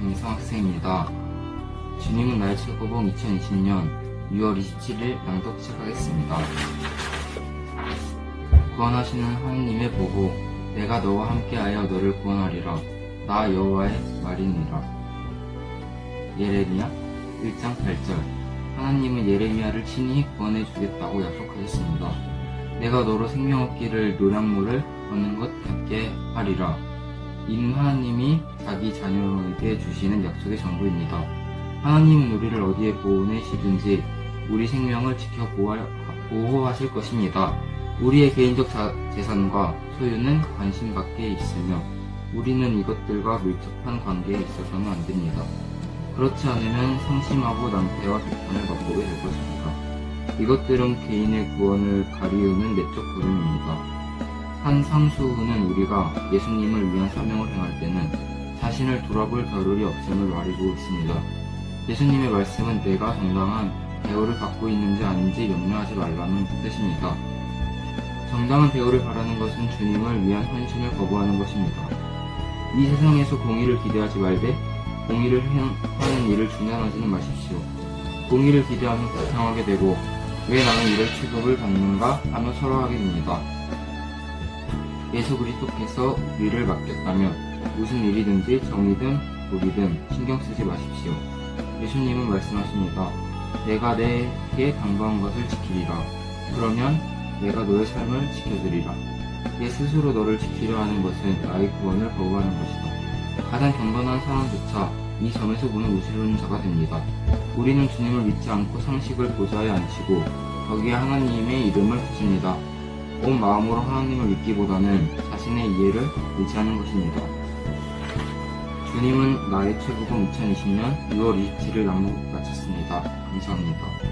김성 학생입니다. 주님은 나의 최고봉 2020년 6월 27일 낭독 시작하겠습니다. 구원하시는 하느님의 보고 내가 너와 함께하여 너를 구원하리라. 나 여호와의 말이니라. 예레미야 1장 8절 하나님은 예레미야를 친히 구원해 주겠다고 약속하셨습니다. 내가 너로 생명 얻기를 노량물을 얻는 것 같게 하리라. 이는 하나님이 자기 자녀에게 주시는 약속의 정보입니다. 하나님은 우리를 어디에 보내시든지 우리 생명을 지켜 보호하- 보호하실 것입니다. 우리의 개인적 자- 재산과 소유는 관심 밖에 있으며 우리는 이것들과 밀접한 관계에 있어서는 안 됩니다. 그렇지 않으면 상심하고 낭패와 비판을 맛보게 될 것입니다. 이것들은 개인의 구원을 가리우는 내적 구름 산상수훈은 우리가 예수님을 위한 사명을 행할 때는 자신을 돌아볼 겨를이 없음을 말해주고 있습니다. 예수님의 말씀은 내가 정당한 대우를 받고 있는지 아닌지 염려하지 말라는 뜻입니다. 정당한 대우를 바라는 것은 주님을 위한 헌신을 거부하는 것입니다. 이 세상에서 공의를 기대하지 말되 공의를 행- 하는 일을 중단하지는 마십시오. 공의를 기대하면 불평하게 되고 왜 나는 이럴 취급을 받는가 하며 서러하게 됩니다. 예수 그리스도께서 우리를 맡겼다면 무슨 일이든지 정의든 불이든 신경 쓰지 마십시오. 예수님은 말씀하십니다. 내가 내게 당부한 것을 지키리라. 그러면 내가 너의 삶을 지켜주리라. 내 스스로 너를 지키려 하는 것은 나의 구원을 거부하는 것이다. 가장 경건한 사람조차 이 점에서 문을 무시하는 자가 됩니다. 우리는 주님을 믿지 않고 상식을 보좌에 앉히고 거기에 하나님의 이름을 붙입니다. 온 마음으로 하나님을 믿기보다는 자신의 이해를 의지하는 것입니다. 주님은 나의 최고봉 2020년 6월 27일 낭독 마쳤습니다. 감사합니다.